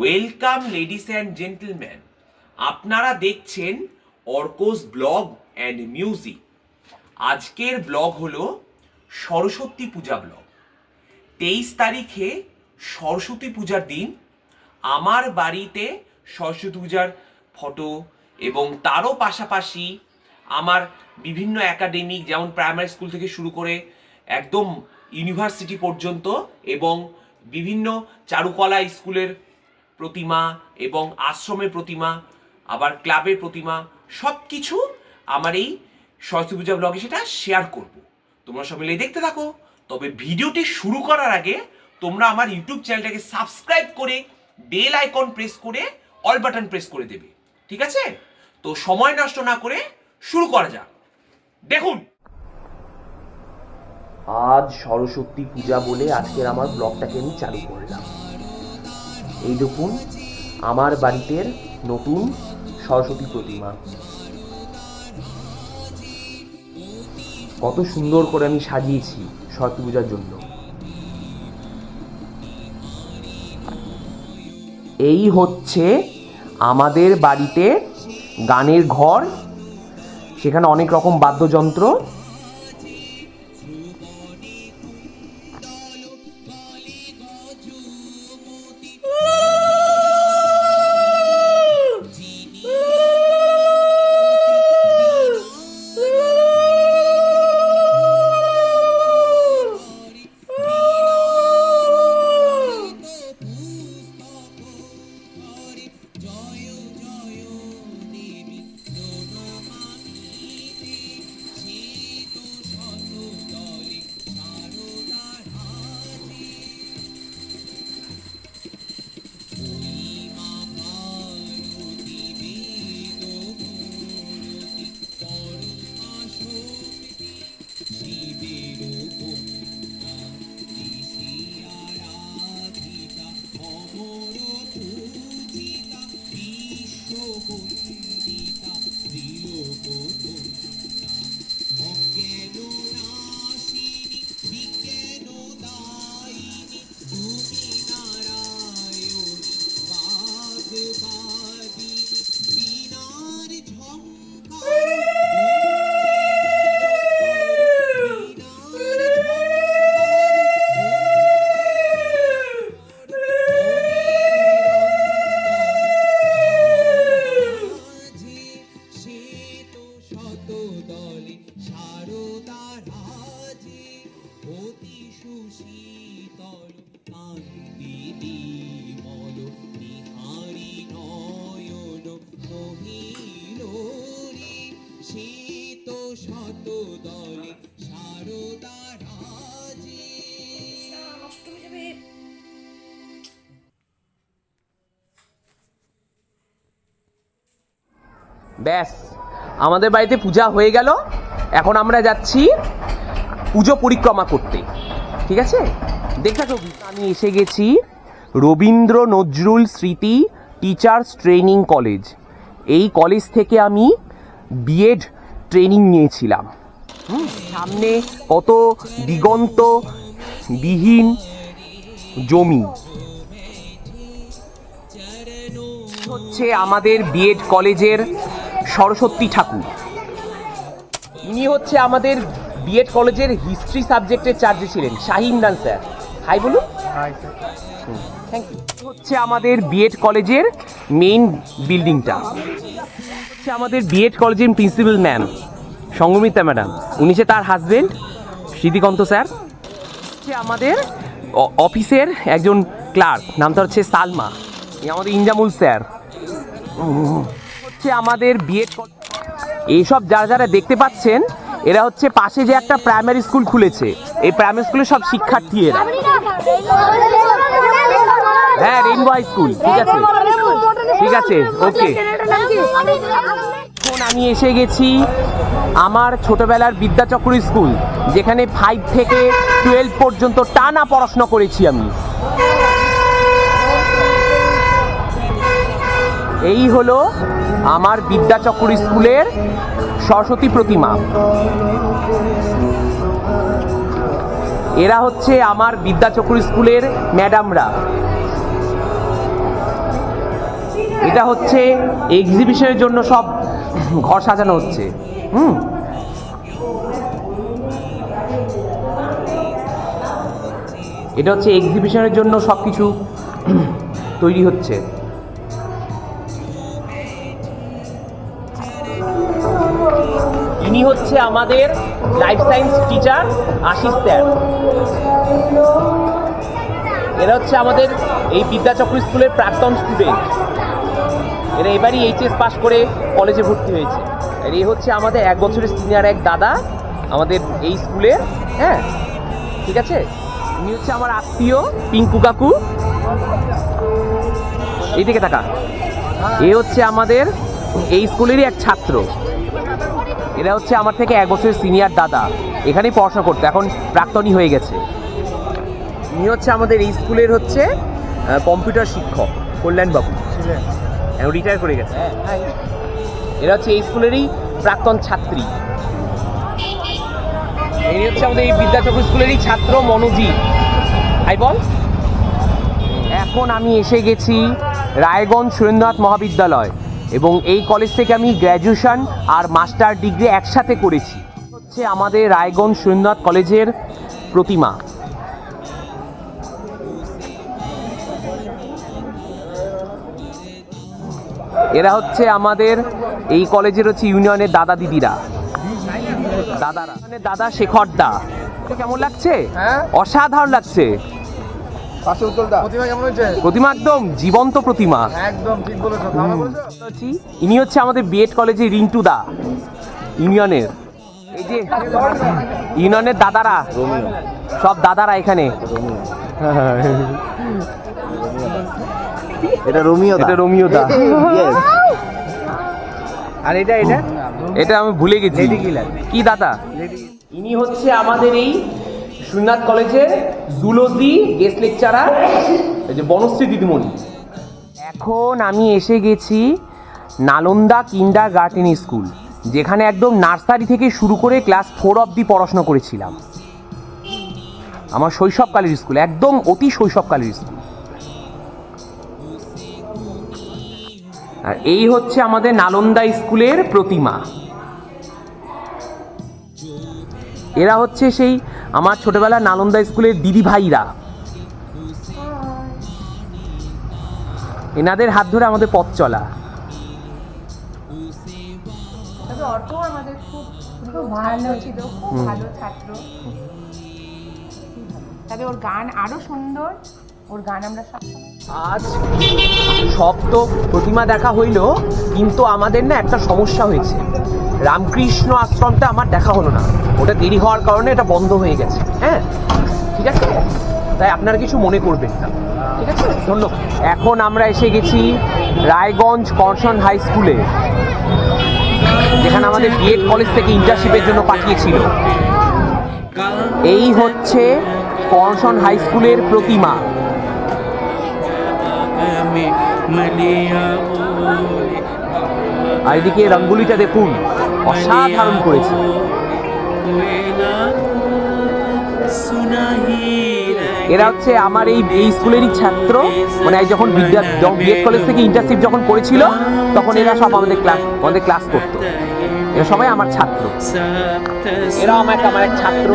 Welcome ladies and gentleman আপনারা দেখছেন Arko's blog and music আজকের ব্লগ হলো সরস্বতী পূজা ব্লগ। তেইশ তারিখে সরস্বতী পূজার দিন। আমার বাড়িতে সরস্বতী পূজার ফটো এবং তারও পাশাপাশি আমার বিভিন্ন একাডেমিক যেমন প্রাইমারি স্কুল থেকে শুরু করে একদম ইউনিভার্সিটি পর্যন্ত এবং বিভিন্ন চারুকলা স্কুলের প্রতিমা এবং আশ্রমের প্রতিমা, আবার ক্লাবের প্রতিমা সব কিছু আমার এই সরস্বতী পূজা ব্লগে সেটা শেয়ার করব। তোমরা সব মিলে দেখতে থাকো। তবে ভিডিওটি শুরু করার আগে তোমরা আমার ইউটিউব চ্যানেলটাকে সাবস্ক্রাইব করে বেল আইকন প্রেস করে অল বাটন প্রেস করে দেবে। ঠিক আছে? তো সময় নষ্ট না করে শুরু করা যাক। দেখুন। আজ সরস্বতী পূজা বলে আজকের আমার ব্লগটাকে আমি চালু করলাম। এই দেখুন আমার বাড়িতে নতুন সরস্বতী প্রতিমা। কত সুন্দর করে আমি সাজিয়েছি সরস্বতী পূজার জন্য। এই হচ্ছে আমাদের বাড়িতে গানের ঘর। সেখানে অনেক রকম বাদ্যযন্ত্র ব্যাস। আমাদের বাড়িতে পূজা হয়ে গেল। এখন আমরা যাচ্ছি পুজো পরিক্রমা করতে। ঠিক আছে? দেখে থাকো আমি এসে গেছি Rabindra Nazrul Smriti teachers training college. এই কলেজ থেকে আমি বিএড ট্রেনিং নিয়েছিলাম। সামনে কত দিগন্ত, বিহীন জমি। হচ্ছে আমাদের বিএড কলেজের সরস্বতী ঠাকুর। ইনি হচ্ছে আমাদের বিএড কলেজের হিস্ট্রি সাবজেক্টের চার্জে ছিলেন শাহিন দান স্যার। হাই বলুন। থ্যাংক ইউ হচ্ছে আমাদের বিএড কলেজের মেইন বিল্ডিংটা হচ্ছে আমাদের বিএড কলেজের প্রিন্সিপাল ম্যাম সঙ্গমিতা ম্যাডাম উনি হচ্ছে তার হাজবেন্ড স্মৃতিকান্ত স্যার। হচ্ছে আমাদের অফিসের একজন ক্লার্ক নামটা হচ্ছে সালমা। আমাদের ইনজামুল স্যার। হচ্ছে আমাদের বিএড এইসব যারা যারা দেখতে পাচ্ছেন, এরা হচ্ছে পাশে যে একটা প্রাইমারি স্কুল খুলেছে। এই প্রাইমারি স্কুলের সব শিক্ষার্থী এরা। হ্যাঁ রেইনবো হাই স্কুল ঠিক আছে। ঠিক আছে, ওকে। এখন আমি এসে গেছি আমার ছোটবেলার বিদ্যাচক্র স্কুল, যেখানে ফাইভ থেকে টুয়েলভ পর্যন্ত টানা পড়াশোনা করেছি আমি। এই হলো আমার বিদ্যাচক্র স্কুলের সরস্বতী প্রতিমা। এরা হচ্ছে আমার বিদ্যাচক্র স্কুলের ম্যাডামরা। এটা হচ্ছে এক্সিবিশনের জন্য সব ঘর সাজানো হচ্ছে। হুম। এটা হচ্ছে এক্সিবিশনের জন্য সব কিছু তৈরি হচ্ছে। ইনি হচ্ছে আমাদের life science teacher Ashis sir. এরা হচ্ছে আমাদের এই বিদ্যাচক্র স্কুলের প্রাক্তন স্টুডেন্ট এরা এবারই এইচএস পাস করে কলেজে ভর্তি হয়েছে। আর এই হচ্ছে আমাদের এক বছরের সিনিয়র এক দাদা আমাদের এই স্কুলের হ্যাঁ ঠিক আছে? উনি হচ্ছে আমার আত্মীয়, পিঙ্কু কাকু। এই এইদিকে টাকা এ হচ্ছে আমাদের এই স্কুলেরই এক ছাত্র। এরা হচ্ছে আমার থেকে এক বছরের সিনিয়র দাদা। এখানেই পড়াশোনা করতো, এখন প্রাক্তনী হয়ে গেছে। ইনি হচ্ছে আমাদের এই স্কুলের হচ্ছে কম্পিউটার শিক্ষক, কল্যাণবাবু। রিটায়ার করে গেছে। এরা হচ্ছে এই স্কুলেরই প্রাক্তন ছাত্রী। এই হচ্ছে আমাদের এই বিদ্যাচক্র স্কুলেরই ছাত্র মনোজিৎ আই বল। এখন আমি এসে গেছি রায়গঞ্জ সুরেন্দ্রনাথ মহাবিদ্যালয়। এবং এই কলেজ থেকে আমি গ্র্যাজুয়েশন আর মাস্টার ডিগ্রি একসাথে করেছি। হচ্ছে আমাদের রায়গঞ্জ সুরেন্দ্রনাথ কলেজের প্রতিমা। এরা হচ্ছে আমাদের এই কলেজের হচ্ছে ইউনিয়নের দাদা দিদিরা। দাদারা। মানে দাদা শেখর দা। কেমন লাগছে? হ্যাঁ। অসাধারণ লাগছে। পাশে প্রতিমা কেমন হয়েছে? প্রতিমা একদম জীবন্ত প্রতিমা। একদম ঠিক বলেছ ইনি হচ্ছে আমাদের বিএড কলেজের রিন্টু দা ইউনিয়নের। এই যে ইউনিয়নের দাদারা সব দাদারা এখানে। এটা রোমিও এটা রোমিও দা। আর এটা এটা? এটা আমি ভুলে গেছি। কি দাদা? ইনি হচ্ছে আমাদের এই সুনাথ কলেজের জুলজি গেস্ট লেকচারার এই যে বনশ্রী দিদিমণি। এখন আমি এসে গেছি নালন্দা কিন্ডার গার্ডেন স্কুল যেখানে একদম নার্সারি থেকে শুরু করে ক্লাস ফোর অবধি পড়াশোনা করেছিলাম। আমার শৈশবকালের স্কুল একদম অতি শৈশবকালের স্কুল আর এই হচ্ছে আমাদের নালন্দা স্কুলের প্রতিমা। এরা হচ্ছে সেই আমার ছোটবেলা নালন্দা স্কুলের দিদি ভাইরা। এনাদের হাত ধরে আমাদের পথ চলা। তবে অর্ক আমাদের খুব খুব ভালো ছিল খুব ভালো ছাত্র। তবে ওর গান আরও সুন্দর ওর গান আমরা আজ সব তো প্রতিমা দেখা হইল কিন্তু আমাদের না একটা সমস্যা হয়েছে। রামকৃষ্ণ আশ্রমটা আমার দেখা হলো না। ওটা দেরি হওয়ার কারণে এটা বন্ধ হয়ে গেছে। হ্যাঁ? ঠিক আছে? তাই আপনারা কিছু মনে করবেন না। ঠিক আছে? ধন্যবাদ। এখন আমরা এসে গেছি রায়গঞ্জ কর্ষণ হাই স্কুলে, যেখানে আমাদের বিএড কলেজ থেকে ইন্টার্নশিপের জন্য পাঠিয়েছিল। এই হচ্ছে কর্ষণ হাই স্কুলের প্রতিমা। আর এদিকে রঙ্গুলিটা দেখুন, অসাধারণ করেছে। এরা হচ্ছে আমার এই এই স্কুলেরই ছাত্র। মানে যখন বিদ্যা বিএড কলেজ থেকে ইন্টার্নশিপ যখন করেছিল তখন এরা সব আমাদের ক্লাস আমাদের ক্লাস করতো। এরা সবাই আমার ছাত্র। এরা আমার আমার এক ছাত্র।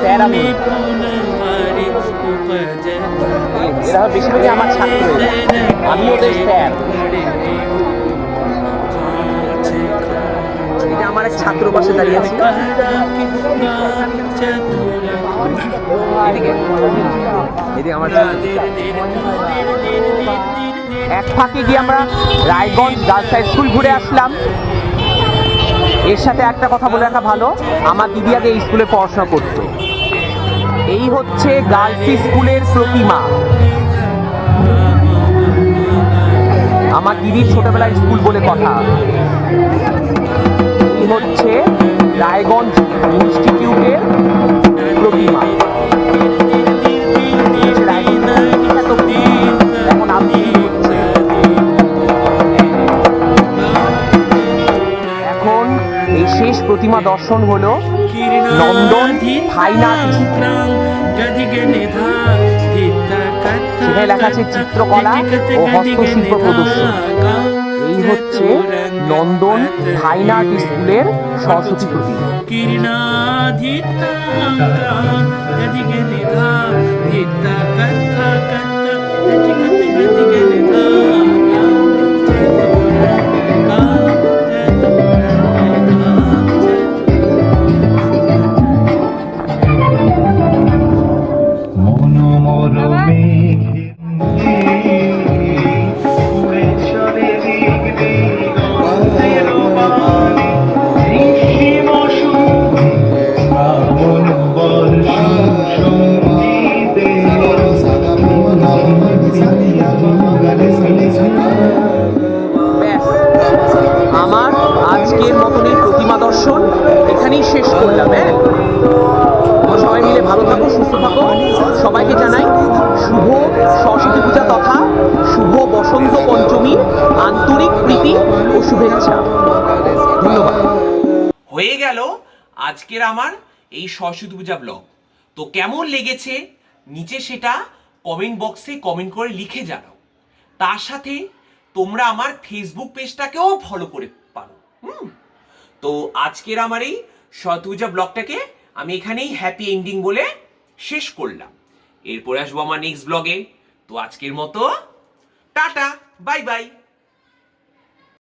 স্যার আমি। এরা বেশিরভাগই আমার ছাত্র। আমি ওদের স্যার। আমার এক ছাত্র পাশে দাঁড়িয়ে আছে এক ফাঁকে গিয়ে আমরা রায়গঞ্জ গার্লস স্কুল ঘুরে আসলাম। এর সাথে একটা কথা বলে রাখা ভালো, আমার দিদি আগে এই স্কুলে পড়াশোনা করতো। এই হচ্ছে গার্লস স্কুলের প্রতিমা। আমার দিদির ছোটবেলার স্কুল বলে কথা। হচ্ছে রায়গঞ্জ ইনস্টিটিউটের এখন এই শেষ প্রতিমা দর্শন হলো নন্দন আর্ট সেখানে লেখা আছে চিত্রকলা ও হস্তশিল্প প্রদর্শন। এই হচ্ছে নন্দন ফাইন আর্ট স্কুলের সরস্বতী প্রতীক মনোমরমে আজকের মতন এই প্রতিমা দর্শন এখানেই শেষ করলাম হ্যাঁ? সবাই মিলে ভালো থাকো, সুস্থ থাকো। সবাইকে জানাই শুভ সরস্বতী পূজা তথা শুভ বসন্ত পঞ্চমী, আন্তরিক প্রীতি ও শুভেচ্ছা। ধন্যবাদ। হয়ে গেল আজকের আমার এই সরস্বতী পূজা ব্লগ। তো কেমন লেগেছে নিচে সেটা কমেন্ট বক্সে কমেন্ট করে লিখে জানাও। তার সাথে তোমরা আমার ফেসবুক পেজটাকেও ফলো করে হুম। তো আজকের আমার এই সতুজা ব্লগটাকে আমি এখানেই হ্যাপি এন্ডিং বলে শেষ করলাম। এরপরে আসব আমার নেক্সট ব্লগে তো আজকের মতো, টাটা বাই বাই